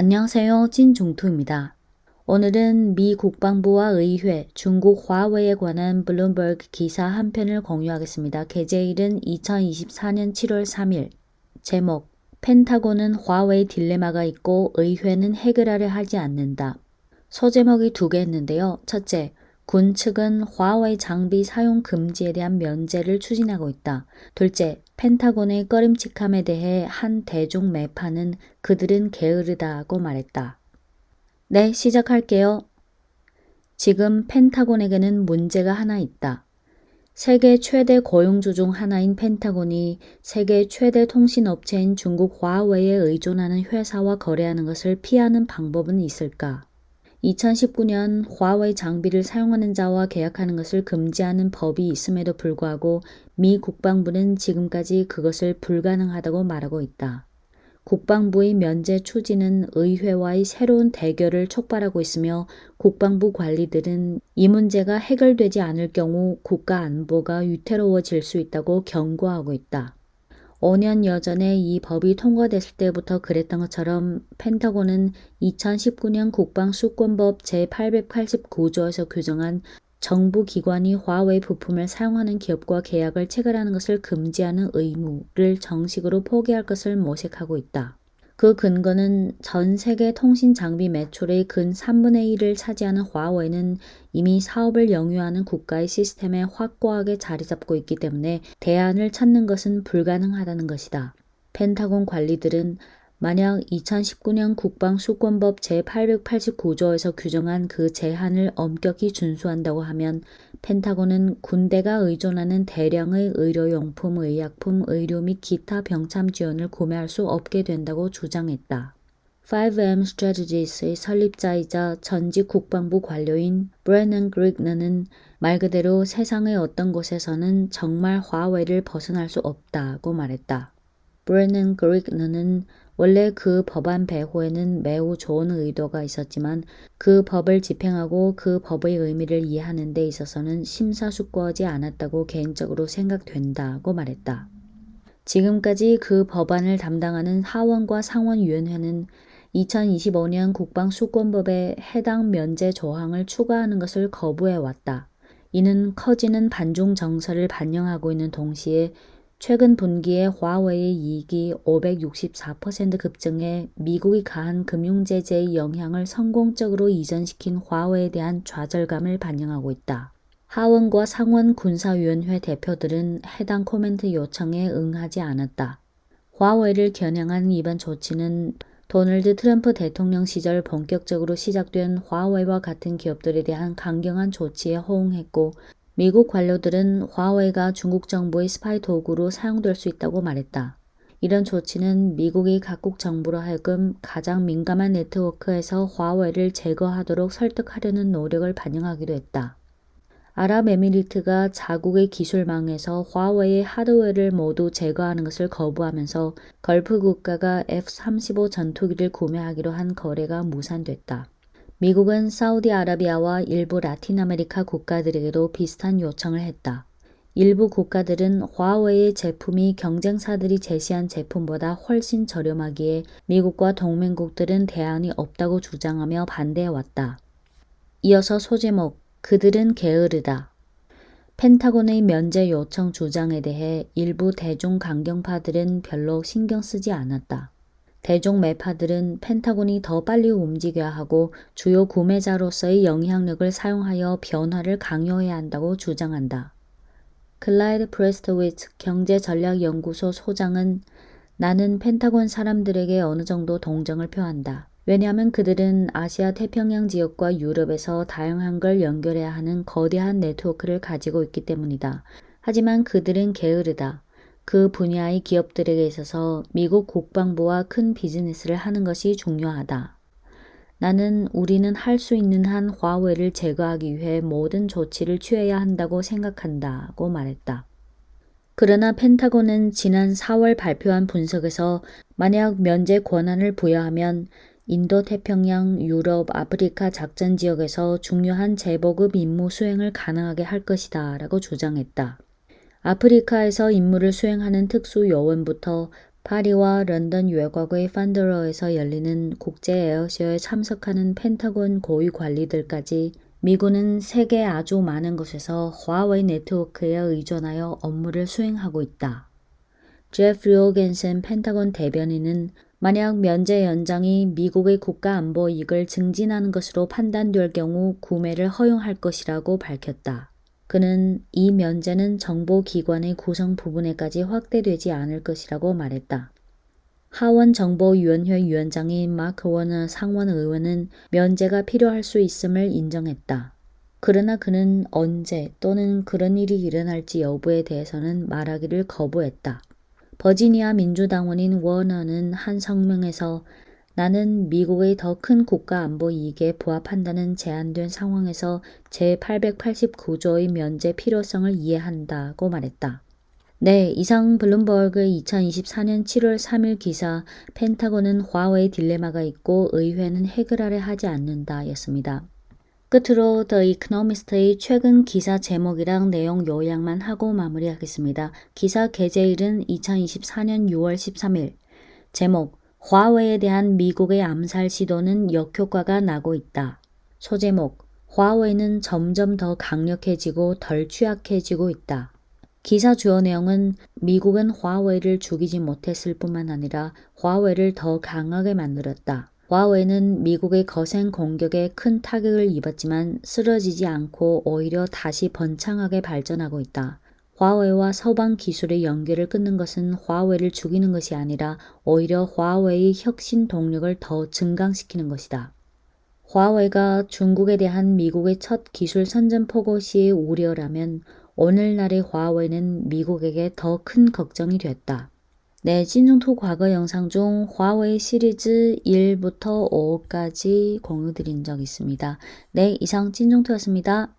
안녕하세요. 찐종토입니다. 오늘은 미 국방부와 의회, 중국 화웨이에 관한 블룸버그 기사 한 편을 공유하겠습니다. 게재일은 2024년 7월 3일. 제목 펜타곤은 화웨이 딜레마가 있고 의회는 해결하려 하지 않는다. 소제목이 두 개 있는데요. 첫째, 군 측은 화웨이 장비 사용 금지에 대한 면제를 추진하고 있다. 둘째, 펜타곤의 꺼림칙함에 대해 한 대중 매파는 그들은 게으르다고 말했다. 네, 시작할게요. 지금 펜타곤에게는 문제가 하나 있다. 세계 최대 고용주 중 하나인 펜타곤이 세계 최대 통신업체인 중국 화웨이에 의존하는 회사와 거래하는 것을 피하는 방법은 있을까? 2019년 화웨이 장비를 사용하는 자와 계약하는 것을 금지하는 법이 있음에도 불구하고 미 국방부는 지금까지 그것을 불가능하다고 말하고 있다. 국방부의 면제 추진은 의회와의 새로운 대결을 촉발하고 있으며 국방부 관리들은 이 문제가 해결되지 않을 경우 국가 안보가 위태로워질 수 있다고 경고하고 있다. 5년 여전에 이 법이 통과됐을 때부터 그랬던 것처럼 펜타곤은 2019년 국방수권법 제889조에서 규정한 정부 기관이 화웨이 부품을 사용하는 기업과 계약을 체결하는 것을 금지하는 의무를 정식으로 포기할 것을 모색하고 있다. 그 근거는 전 세계 통신 장비 매출의 근 3분의 1을 차지하는 화웨이는 이미 사업을 영유하는 국가의 시스템에 확고하게 자리 잡고 있기 때문에 대안을 찾는 것은 불가능하다는 것이다. 펜타곤 관리들은 만약 2019년 국방수권법 제889조에서 규정한 그 제한을 엄격히 준수한다고 하면 펜타곤은 군대가 의존하는 대량의 의료용품, 의약품, 의료 및 기타 병참 지원을 구매할 수 없게 된다고 주장했다. 5M Strategies의 설립자이자 전직 국방부 관료인 브레넌 그릭너는 말 그대로 세상의 어떤 곳에서는 정말 화웨이를 벗어날 수 없다고 말했다. 브레넌 그릭너는 원래 그 법안 배후에는 매우 좋은 의도가 있었지만 그 법을 집행하고 그 법의 의미를 이해하는 데 있어서는 심사숙고하지 않았다고 개인적으로 생각된다고 말했다. 지금까지 그 법안을 담당하는 하원과 상원위원회는 2025년 국방수권법에 해당 면제 조항을 추가하는 것을 거부해왔다. 이는 커지는 반중 정서를 반영하고 있는 동시에 최근 분기에 화웨이의 이익이 564% 급증해 미국이 가한 금융제재의 영향을 성공적으로 이전시킨 화웨이에 대한 좌절감을 반영하고 있다. 하원과 상원 군사위원회 대표들은 해당 코멘트 요청에 응하지 않았다. 화웨이를 겨냥한 이번 조치는 도널드 트럼프 대통령 시절 본격적으로 시작된 화웨이와 같은 기업들에 대한 강경한 조치에 호응했고 미국 관료들은 화웨이가 중국 정부의 스파이 도구로 사용될 수 있다고 말했다. 이런 조치는 미국이 각국 정부로 하여금 가장 민감한 네트워크에서 화웨이를 제거하도록 설득하려는 노력을 반영하기도 했다. 아랍에미리트가 자국의 기술망에서 화웨이의 하드웨어를 모두 제거하는 것을 거부하면서 걸프 국가가 F-35 전투기를 구매하기로 한 거래가 무산됐다. 미국은 사우디아라비아와 일부 라틴 아메리카 국가들에게도 비슷한 요청을 했다. 일부 국가들은 화웨이의 제품이 경쟁사들이 제시한 제품보다 훨씬 저렴하기에 미국과 동맹국들은 대안이 없다고 주장하며 반대해왔다. 이어서 소제목 그들은 게으르다. 펜타곤의 면제 요청 주장에 대해 일부 대중 강경파들은 별로 신경 쓰지 않았다. 대중 매파들은 펜타곤이 더 빨리 움직여야 하고 주요 구매자로서의 영향력을 사용하여 변화를 강요해야 한다고 주장한다. 클라이드 프레스트위츠 경제전략연구소 소장은 나는 펜타곤 사람들에게 어느 정도 동정을 표한다. 왜냐하면 그들은 아시아 태평양 지역과 유럽에서 다양한 걸 연결해야 하는 거대한 네트워크를 가지고 있기 때문이다. 하지만 그들은 게으르다. 그 분야의 기업들에게 있어서 미국 국방부와 큰 비즈니스를 하는 것이 중요하다. 나는 우리는 할 수 있는 한 화웨이를 제거하기 위해 모든 조치를 취해야 한다고 생각한다고 말했다. 그러나 펜타곤은 지난 4월 발표한 분석에서 만약 면제 권한을 부여하면 인도 태평양, 유럽, 아프리카 작전 지역에서 중요한 재보급 임무 수행을 가능하게 할 것이다 라고 주장했다. 아프리카에서 임무를 수행하는 특수 요원부터 파리와 런던 외곽의 판더러에서 열리는 국제 에어쇼에 참석하는 펜타곤 고위 관리들까지 미군은 세계 아주 많은 곳에서 화웨이 네트워크에 의존하여 업무를 수행하고 있다. 제프 리오겐센 펜타곤 대변인은 만약 면제 연장이 미국의 국가 안보 이익을 증진하는 것으로 판단될 경우 구매를 허용할 것이라고 밝혔다. 그는 이 면제는 정보기관의 구성 부분에까지 확대되지 않을 것이라고 말했다. 하원 정보위원회 위원장인 마크 워너 상원 의원은 면제가 필요할 수 있음을 인정했다. 그러나 그는 언제 또는 그런 일이 일어날지 여부에 대해서는 말하기를 거부했다. 버지니아 민주당원인 워너는 한 성명에서 나는 미국의 더 큰 국가 안보 이익에 부합한다는 제한된 상황에서 제889조의 면제 필요성을 이해한다고 말했다. 네, 이상 블룸버그 2024년 7월 3일 기사 펜타곤은 화웨이 딜레마가 있고 의회는 해결하려 하지 않는다 였습니다. 끝으로 더 이코노미스트의 최근 기사 제목이랑 내용 요약만 하고 마무리하겠습니다. 기사 게재일은 2024년 6월 13일. 제목 화웨이에 대한 미국의 암살 시도는 역효과가 나고 있다. 소제목 화웨이는 점점 더 강력해지고 덜 취약해지고 있다. 기사 주요 내용은 미국은 화웨이를 죽이지 못했을 뿐만 아니라 화웨이를 더 강하게 만들었다. 화웨이는 미국의 거센 공격에 큰 타격을 입었지만 쓰러지지 않고 오히려 다시 번창하게 발전하고 있다. 화웨이와 서방 기술의 연결을 끊는 것은 화웨이를 죽이는 것이 아니라 오히려 화웨이의 혁신 동력을 더 증강시키는 것이다. 화웨이가 중국에 대한 미국의 첫 기술 선전포고 시의 우려라면 오늘날의 화웨이는 미국에게 더 큰 걱정이 됐다. 네, 찐중투 과거 영상 중 화웨이 시리즈 1부터 5까지 공유드린 적 있습니다. 네, 이상 찐중투였습니다.